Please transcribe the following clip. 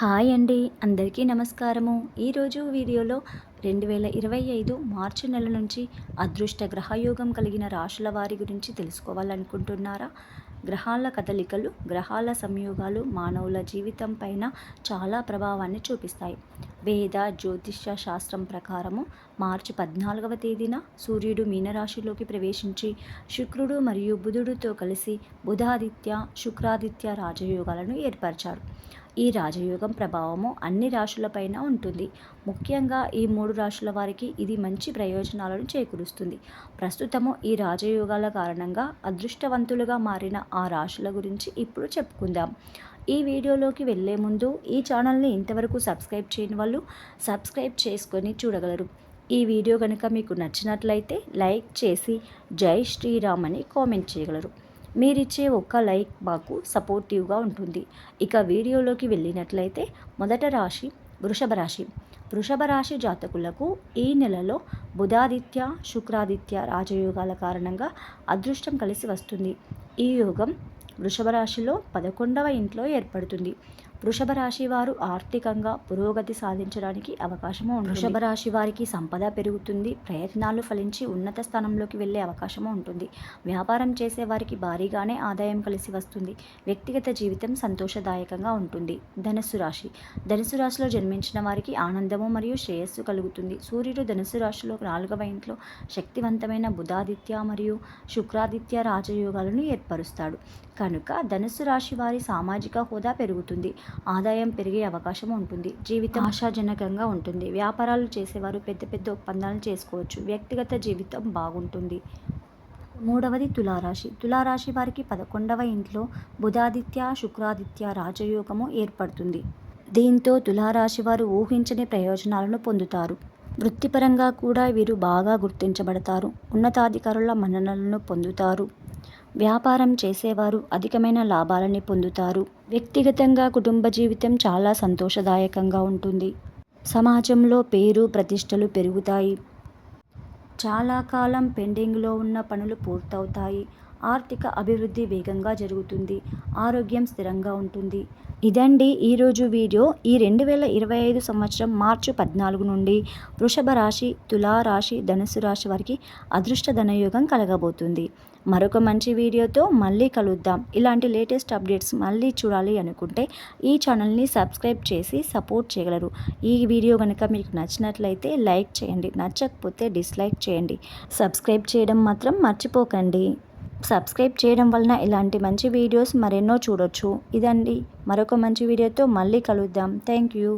Hi అండి అందరికీ నమస్కారము. ఈరోజు వీడియోలో రెండు వేల ఇరవై ఐదు మార్చి నెల నుంచి అదృష్ట గ్రహయోగం కలిగిన రాశుల వారి గురించి తెలుసుకోవాలనుకుంటున్నారా? గ్రహాల కదలికలు గ్రహాల సంయోగాలు మానవుల జీవితం పైన చాలా ప్రభావాన్ని చూపిస్తాయి. వేద జ్యోతిష్య శాస్త్రం ప్రకారము మార్చి పద్నాలుగవ తేదీన సూర్యుడు మీనరాశిలోకి ప్రవేశించి శుక్రుడు మరియు బుధుడితో కలిసి బుధాదిత్య శుక్రాదిత్య రాజయోగాలను ఏర్పరిచారు ఈ రాజయోగం ప్రభావము అన్ని రాశులపైన ఉంటుంది. ముఖ్యంగా ఈ మూడు రాశుల వారికి ఇది మంచి ప్రయోజనాలను చేకూరుస్తుంది. ప్రస్తుతము ఈ రాజయోగాల కారణంగా అదృష్టవంతులుగా మారిన ఆ రాశుల గురించి ఇప్పుడు చెప్పుకుందాం. ఈ వీడియోలోకి వెళ్ళే ముందు ఈ ఛానల్ని ఇంతవరకు సబ్స్క్రైబ్ చేయని వాళ్ళు సబ్స్క్రైబ్ చేసుకొని చూడగలరు. ఈ వీడియో కనుక మీకు నచ్చినట్లయితే లైక్ చేసి జై శ్రీరామ్ అని కామెంట్ చేయగలరు. మీరిచ్చే ఒక్క లైక్ మాకు సపోర్టివ్గా ఉంటుంది. ఇక వీడియోలోకి వెళ్ళినట్లయితే మొదట రాశి వృషభ రాశి. వృషభ రాశి జాతకులకు ఈ నెలలో బుధాదిత్య శుక్రాదిత్య రాజయోగాల కారణంగా అదృష్టం కలిసి వస్తుంది. ఈ యోగం వృషభ రాశిలో పదకొండవ ఇంట్లో ఏర్పడుతుంది. వృషభ రాశి వారు ఆర్థికంగా పురోగతి సాధించడానికి అవకాశము వృషభ రాశి వారికి సంపద పెరుగుతుంది. ప్రయత్నాలు ఫలించి ఉన్నత స్థానంలోకి వెళ్ళే అవకాశము ఉంటుంది. వ్యాపారం చేసే వారికి భారీగానే ఆదాయం కలిసి వస్తుంది. వ్యక్తిగత జీవితం సంతోషదాయకంగా ఉంటుంది. ధనుస్సు రాశి. ధనుసు రాశిలో జన్మించిన వారికి ఆనందము మరియు శ్రేయస్సు కలుగుతుంది. సూర్యుడు ధనుసు రాశిలో నాలుగవ ఇంట్లో శక్తివంతమైన బుధాదిత్య మరియు శుక్రాదిత్య రాజయోగాలను ఏర్పరుస్తాడు. కనుక ధనుస్సు రాశి వారి సామాజిక హోదా పెరుగుతుంది. ఆదాయం పెరిగే అవకాశం ఉంటుంది. జీవితం ఆశాజనకంగా ఉంటుంది. వ్యాపారాలు చేసేవారు పెద్ద పెద్ద ఒప్పందాలు చేసుకోవచ్చు. వ్యక్తిగత జీవితం బాగుంటుంది. మూడవది తులారాశి. తులారాశి వారికి పదకొండవ ఇంట్లో బుధాదిత్య శుక్రాదిత్య రాజయోగము ఏర్పడుతుంది. దీంతో తులారాశి వారు ఊహించని ప్రయోజనాలను పొందుతారు. వృత్తిపరంగా కూడా వీరు బాగా గుర్తించబడతారు. ఉన్నతాధికారుల మన్ననలను పొందుతారు. వ్యాపారం చేసేవారు అధికమైన లాభాలని పొందుతారు. వ్యక్తిగతంగా కుటుంబ జీవితం చాలా సంతోషదాయకంగా ఉంటుంది. సమాజంలో పేరు ప్రతిష్టలు పెరుగుతాయి. చాలా కాలం పెండింగ్లో ఉన్న పనులు పూర్తవుతాయి. ఆర్థిక అభివృద్ధి వేగంగా జరుగుతుంది. ఆరోగ్యం స్థిరంగా ఉంటుంది. ఇదండి ఈరోజు వీడియో. ఈ రెండు వేల ఇరవై ఐదు సంవత్సరం మార్చి పద్నాలుగు నుండి వృషభ రాశి తులా రాశి ధనుసు రాశి వారికి అదృష్ట ధనయోగం కలగబోతుంది. మరొక మంచి వీడియోతో మళ్ళీ కలుద్దాం. ఇలాంటి లేటెస్ట్ అప్డేట్స్ మళ్ళీ చూడాలి అనుకుంటే ఈ ఛానల్ని సబ్స్క్రైబ్ చేసి సపోర్ట్ చేయగలరు. ఈ వీడియో కనుక మీకు నచ్చినట్లయితే లైక్ చేయండి. నచ్చకపోతే డిస్లైక్ చేయండి. సబ్స్క్రైబ్ చేయడం మాత్రం మర్చిపోకండి. సబ్స్క్రైబ్ చేయడం వలన ఇలాంటి మంచి వీడియోస్ మరెన్నో చూడొచ్చు. ఇదండి. మరొక మంచి వీడియోతో మళ్ళీ కలుద్దాం. Thank you